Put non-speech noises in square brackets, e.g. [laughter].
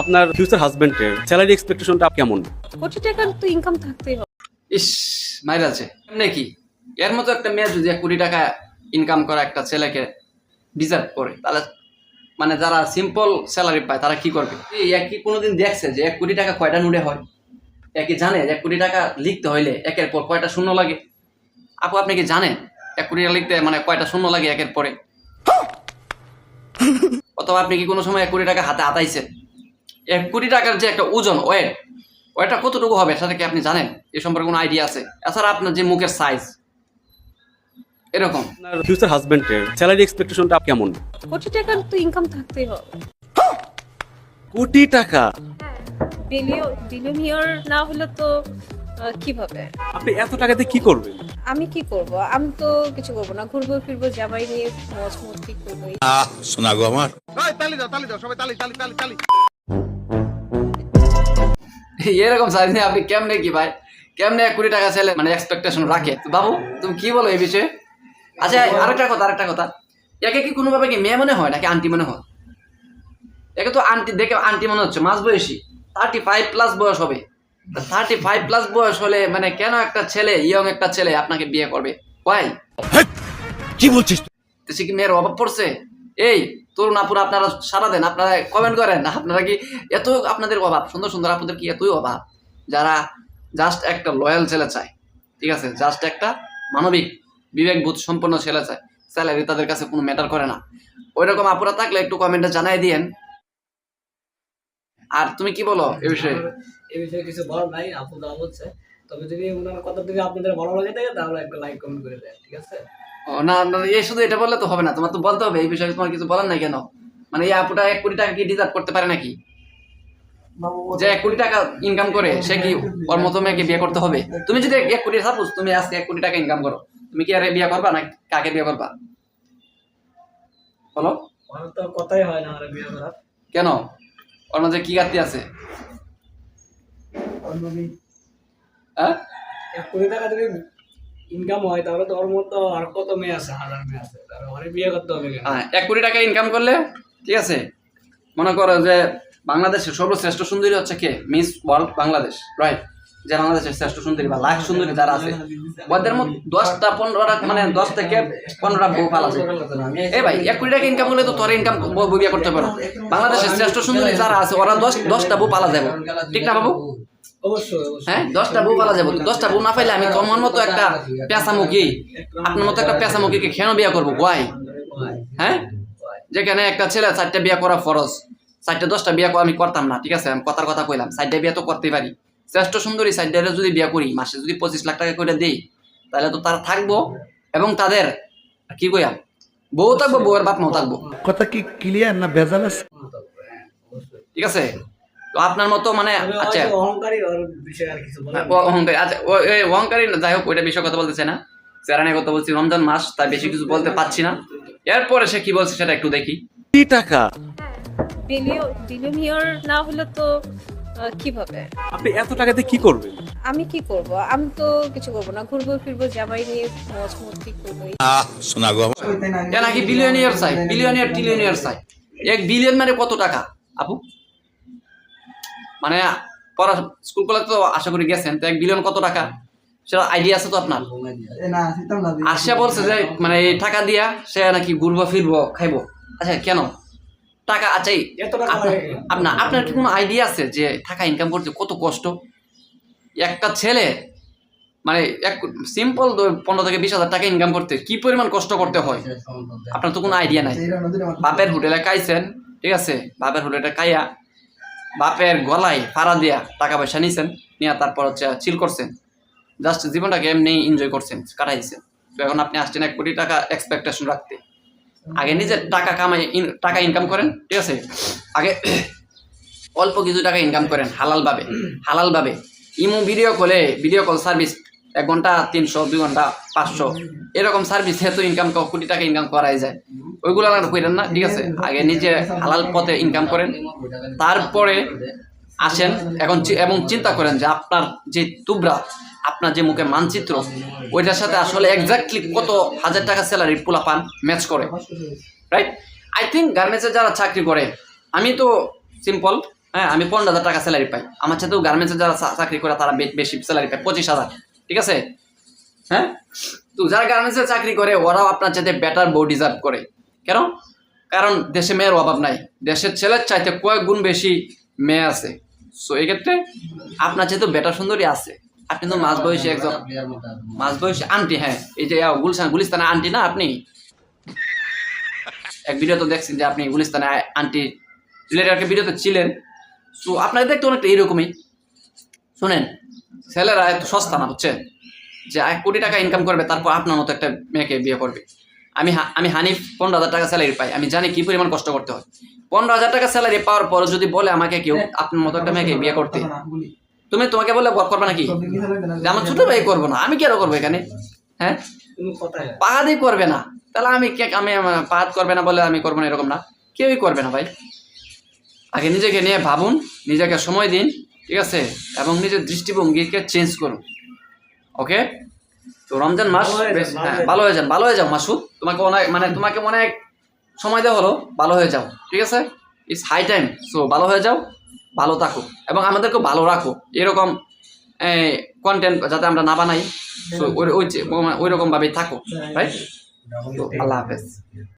আপনার ফিউচার হাজবেন্ডের স্যালারি এক্সপেকটেশনটা কেমন? কোটি টাকার তো ইনকাম থাকতেই হবে। ইস মাইর আছে। এমনি কি? এর মতো একটা মেয়ে যদি এক কোটি টাকা ইনকাম করা একটা ছেলেকে ডিজার্ভ করে তাহলে মানে যারা সিম্পল স্যালারি পায় তারা কি করবে? এই এক কি কোনোদিন দেখছে যে এক কোটি টাকা কয়টা নুড়ে হয়? একই জানে যে এক কোটি টাকা লিখতে হইলে একের পর কয়টা শূন্য লাগে? আপু আপনি কি জানেন এক কোটি টাকা লিখতে মানে কয়টা শূন্য লাগে একের পরে? অথবা আপনি কি কোনো সময় এক কোটি টাকা হাতে হাতাইছেন এক কোটি টাকার যে একটা ওজন ওয়েট ওয়েটটা কতটুকু হবে সেটা কি আপনি জানেন? এ সম্পর্কে কোনো আইডিয়া আছে? এছাড়া আপনার যে মুখের সাইজ এরকম। আপনার ফিউচার হাজবেন্ডের স্যালারি এক্সপেকটেশনটা কেমন? কোটি টাকার তো ইনকাম থাকতেই হবে। কোটি টাকা? বিলিয়ন বিলিয়নিয়র না হলে তো কীভাবে? আপনি এত টাকাতে কি করবেন? আমি কি করব? আমি তো কিছু করব না। ঘুরবো ফিরবো জামাই নিয়ে মজ মস্তি করব। আহ শোনা গো আমার। [laughs] এরকম নিয়ে আপনি কেমনে কি ভাই? কেমনে এক কোটি টাকা ছেলে মানে এক্সপেকটেশন রাখে? তো বাবু তুমি কি বলো এই বিষয়ে? আচ্ছা আরেকটা কথা আরেকটা কথা। একে কি কোনোভাবে কি মেয়ে মনে হয় নাকি আন্টি মনে হয়? একে তো আন্টি দেখে আন্টি মনে হচ্ছে মাঝ বয়সী। থার্টি ফাইভ প্লাস বয়স হবে। থার্টি ফাইভ প্লাস বয়স হলে মানে কেন একটা ছেলে ইয়ং একটা ছেলে আপনাকে বিয়ে করবে? ওয়াই কি বলছিস সে কি মেয়ের অভাব পড়ছে? এই তরুণ আপুরা আপনারা সারা দেন, আপনারা কমেন্ট করেন। আপনারা কি এত আপনাদের অভাব? সুন্দর সুন্দর আপনাদের কি এতই অভাব? যারা জাস্ট একটা লয়াল ছেলে চায়, ঠিক আছে? জাস্ট একটা মানবিক, বিবেকবোধ সম্পন্ন ছেলে চায় স্যালারি তাদের কাছে কোনো ম্যাটার করে না। ওই রকম আপুরা থাকলে একটু কমেন্টে জানাই দিয়েন। আর তুমি কি বলো এ বিষয়ে? এই বিষয়ে কিছু বলার নাই আপু দেওয়া হচ্ছে তবে যদি ওনার কথা যদি আপনাদের ভালো লাগে থাকে তাহলে একটা লাইক কমেন্ট করে দেন ঠিক আছে? না না এই শুধু এটা বললে তো হবে না তোমার তো বলতে হবে এই বিষয়ে তোমার কিছু বলার নাই কেন? মানে এই আপুটা এক কোটি টাকা কি ডিজার্ভ করতে পারে নাকি? যে এক কোটি টাকা ইনকাম করে সে কি ওর মতো মেয়েকে বিয়ে করতে হবে? তুমি যদি এক কোটি সাপোজ তুমি আজকে এক কোটি টাকা ইনকাম করো তুমি কি আর বিয়ে করবা না কাকে বিয়ে করবা? বলো। কথাই হয় না বিয়ে করার। কেন? ওর মধ্যে কি গাতি আছে? হ্যাঁ? কোটি টাকা যদি ইনকাম হয় তাহলে তো মতো আর কত মেয়ে আছে? হাজার মেয়ে আছে তাহলে বিয়ে করতে হবে হ্যাঁ এক কোটি টাকা ইনকাম করলে ঠিক আছে? মনে করো যে বাংলাদেশের সর্বশ্রেষ্ঠ সুন্দরী হচ্ছে কে? মিস ওয়ার্ল্ড বাংলাদেশ রাইট যে বাংলাদেশের শ্রেষ্ঠ সুন্দরী বা লাখ সুন্দরী যারা আছে ওদের মধ্যে দশটা পনেরোটা মানে দশ থেকে পনেরোটা বউ পালা আছে এই ভাই এক কোটি টাকা ইনকাম করলে তো তোর ইনকাম বিয়ে করতে পারো। বাংলাদেশের শ্রেষ্ঠ সুন্দরী যারা আছে ওরা দশ দশটা বউ পালা যাবে। ঠিক না বাবু? হ্যাঁ দশটা বউ পালা যাব। দশটা বউ না পাইলে আমি তোমার মতো একটা পেঁচামুখী আপনার মতো একটা পেঁচামুখীকে কেন বিয়ে করব? গোয়াই হ্যাঁ? যেখানে একটা ছেলে চারটা বিয়ে করা ফরজ। চারটে দশটা বিয়ে করা আমি করতাম না ঠিক আছে? আমি কথার কথা কইলাম। চারটা বিয়ে তো করতেই পারি। শ্রেষ্ঠ সুন্দরী চারটা যদি বিয়ে করি মাসে যদি পঁচিশ লাখ টাকা করে দিই তাহলে তো তারা থাকব এবং তাদের কি কইয়াম বউ থাকব বউয়ের বাপ মাও থাকব। কথা কি ক্লিয়ার না ভেজাল আছে? ঠিক আছে? তো আপনার মতো মানে আচ্ছা। অহংকারী ওর বিষয়ে আর কিছু বলার অহংকারী আচ্ছা ও অহংকারী না, যাই হোক ওইটা বিষয়ে কথা বলতেছে না। চেরানে কথা বলছি রমজান মাস তাই বেশি কিছু বলতে পারছি না। এরপরে সে কি বলছে সেটা একটু দেখি। কোটি টাকা? বিলিয়ন বিলিয়নিয়র না হলে তো কীভাবে? আপনি এত টাকাতে কি করবেন? আমি কি করব? আমি তো কিছু করব না ঘুরবো ফিরবো জামাই নিয়ে মজ মস্তি করব। আহ শোনা গো। আমার নাকি বিলিয়নিয়ার চাই বিলিয়নিয়ার ট্রিলিয়নিয়ার চাই। এক বিলিয়ন মানে কত টাকা? আপু? মানে পড়া স্কুল কলেজ তো আশা করি গেছেন তো এক বিলিয়ন কত টাকা? সেটা আইডিয়া আছে তো আপনার? আসিয়া বলছে যে মানে এই টাকা দিয়া সে নাকি ঘুরবো ফিরবো খাইবো। আচ্ছা কেন? টাকা আচ্ছা টাকা আপনার আপনার আপনার কি কোনো আইডিয়া আছে যে টাকা ইনকাম করতে কত কষ্ট? একটা ছেলে মানে এক সিম্পল পনেরো থেকে বিশ হাজার টাকা ইনকাম করতে কি পরিমাণ কষ্ট করতে হয়? আপনার তো কোনো আইডিয়া নাই। বাপের হোটেলে খাইছেন ঠিক আছে? বাপের হোটেলে খাইয়া বাপের গলায় ফাড়া দিয়া টাকা পয়সা নিয়েছেন নিয়ে তারপর হচ্ছে চিল করছেন। জাস্ট জীবনটাকে এমনি এনজয় করছেন কাটাইছেন তো এখন আপনি আসছেন এক কোটি টাকা এক্সপেকটেশন রাখতে। আগে নিজের টাকা কামাই টাকা ইনকাম করেন, ঠিক আছে? আগে অল্প কিছু টাকা ইনকাম করেন, হালালভাবে। হালালভাবে। ইমো ভিডিও কলে ভিডিও কল সার্ভিস এক ঘণ্টা, তিনশো, দুই ঘণ্টা, পাঁচশো। এরকম সার্ভিস হেতু ইনকাম কোটি টাকা ইনকাম করাই যায়। ওইগুলো আর করেন না, ঠিক আছে? আগে নিজে হালাল পথে ইনকাম করেন। তারপরে আসেন, এখন এবং চিন্তা করেন যে আপনার যে তুবরা, আপনার যে মুখে মানচিত্র, ওইটার সাথে আসলে এক্স্যাক্টলি কত হাজার টাকা স্যালারি পোলা পান ম্যাচ করে রাইট আই থিঙ্ক গার্মেন্টসে যারা চাকরি করে, আমি তো সিম্পল হ্যাঁ আমি পনেরো হাজার টাকা স্যালারি পাই। আমার সাথেও গার্মেন্টসে যারা চাকরি করে, তারা বেশি স্যালারি পায়, পঁচিশ হাজার। ঠিক আছে? হ্যাঁ? তো যারা গার্মেন্টসে চাকরি করে, ওরাও আপনার চাইতে বেটার বউ ডিজার্ভ করে। কেন? কারণ দেশে মেয়ের অভাব নাই। দেশের ছেলের চাইতে কয়েক গুণ বেশি মেয়ে আছে। সো এক্ষেত্রে আপনার চাইতে বেটার সুন্দরী আছে। আপনি তো মাঝ বয়সী একজন মাঝ বয়সী আন্টি হ্যাঁ। এই যে গুলশান গুলিস্তানে আন্টি না আপনি? এক ভিডিও তো দেখছেন যে আপনি গুলিস্তানে আন্টি রিলেটেড একটা ভিডিওতে ছিলেন। সো আপনাকে দেখতে অনেকটা এইরকমই শোনেন ছেলেরা এত সস্তা না, বুঝছেন? যে এক কোটি টাকা ইনকাম করবে, তারপর আপনার মতো একটা মেয়েকে বিয়ে করবে। আমি আমি হানিফ, পনেরো হাজার টাকা স্যালারি পাই। আমি জানি কি পরিমাণ কষ্ট করতে হয়। পনেরো হাজার টাকা স্যালারি পাওয়ার পর যদি বলে আমাকে কেউ আপনার মতো একটা মেয়েকে বিয়ে করতে, তুমি তোমাকে বলে করবে নাকি? আমার ছোট ভাই করব না, আমি কেন করব এখানে? হ্যাঁ? পাহাড়ই করবে না। তাহলে আমি কে আমি পাহাড় করবে না বলে আমি করব না এরকম না। কেউই করবে না ভাই। আগে নিজেকে নিয়ে ভাবুন, নিজেকে সময় দিন। ঠিক আছে? এবং নিজের দৃষ্টিভঙ্গিকে চেঞ্জ করুন ওকে তো রমজান মাস ভালো হয়ে ভালো হ্যাঁ হয়ে হয়ে যান ভালো হয়ে যাও মাসুদ তোমাকে অনেক মানে তোমাকে অনেক সময় দেওয়া হলো ভালো হয়ে যাও। ঠিক আছে? ইটস হাই টাইম সো ভালো হয়ে যাও ভালো থাকো। এবং আমাদেরকে ভালো রাখো। এরকম কন্টেন্ট যাতে আমরা না বানাই ওই ওই যে- ওই রকম ভাবেই থাকো রাইট তো আল্লাহ হাফেজ।